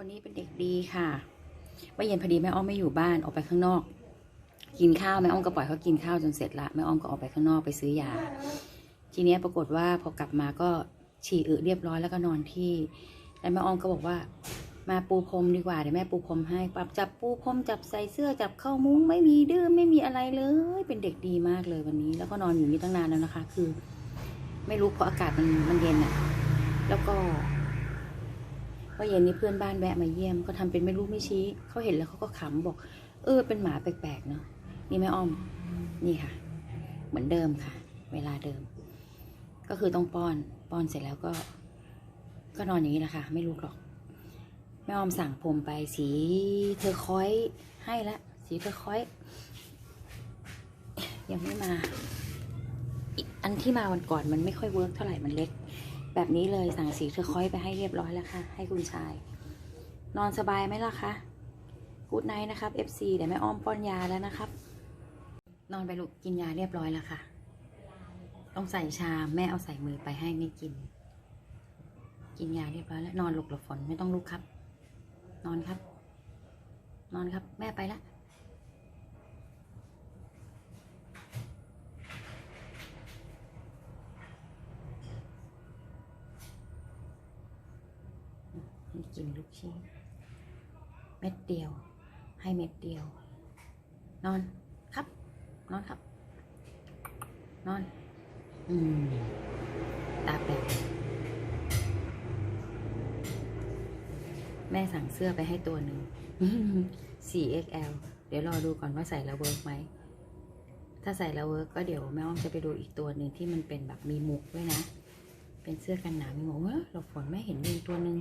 วันนี้เป็นเด็กดีค่ะเมื่อเย็นพอดีแม่อ้อมไม่อยู่บ้านออกไปข้างนอก กินข้าวแม่อ้อมก็ปล่อยเขากินข้าวจนเสร็จละแม่อ้อมก็ออกไปข้างนอกไปซื้อยา ทีเนี้ยปรากฏว่าพอกลับมาก็ฉี่อึเรียบร้อยแล้วก็นอนที่ แล้วแม่อ้อมก็บอกว่า มาปูพรมดีกว่าเดี๋ยวแม่ปูพรมให้ปรับจับปูพรมจับใส่เสื้อจับเข้ามุ้งไม่มีดื้อไม่มีอะไรเลย เป็นเด็กดีมากเลยวันนี้ แล้วก็นอนอยู่นี่ตั้งนานแล้วนะคะ คือ ไม่รู้เพราะอากาศมันมันเย็นอะแล้วก็ เมื่อเย็นนี้เพื่อนบ้านแวะมาเยี่ยมก็ทำเป็นไม่รู้ไม่ชี้เขาเห็นแล้วเขาก็ขำบอก เออ เป็นหมาแปลกๆเนาะนี่แม่อ้อมนี่ค่ะ เหมือนเดิมค่ะ เวลาเดิม ก็คือต้องป้อนป้อนเสร็จแล้วก็ ก็นอนอย่างนี้แหละค่ะ ไม่รู้หรอก แม่อ้อมสั่งผมไปสีเทอคอยให้ละสีเทอคอย ยังไม่มา อันที่มาวันก่อนมันไม่ค่อยเวิร์กเท่าไหร่มันเล็ก แบบนี้เลยสั่งสีเทอร์คอยไปให้เรียบร้อยแล้วค่ะ ให้คุณชาย นอนสบายไหมล่ะคะกูดไนท์นะครับ FC เดี๋ยวแม่อ้อมป้อนยาแล้วนะครับ นอนไปลูกกินยาเรียบร้อยแล้วค่ะ ต้องใส่ชามแม่เอาใส่มือไปให้ไม่กิน กินยาเรียบร้อยแล้วนอนหลบหลบฝนไม่ต้องลุกครับ นอนครับ นอนครับแม่ไปละ ให้กินลูกชิ้น เม็ดเดียว ให้เม็ดเดียว นอนครับ นอนครับ นอน อืม ตาแปลกแม่สั่งเสื้อไปให้ตัวหนึ่ง 4XL เดี๋ยวรอดูก่อนว่าใส่แล้วเวิร์กไหม ถ้าใส่แล้วเวิร์กก็เดี๋ยวแม่อ้อมจะไปดูอีกตัวหนึ่งที่มันเป็นแบบมีมุกด้วยนะ เป็นเสื้อกันหนาวมีมุกเฮ้ยเราฝนไม่เห็นมีตัวหนึ่ง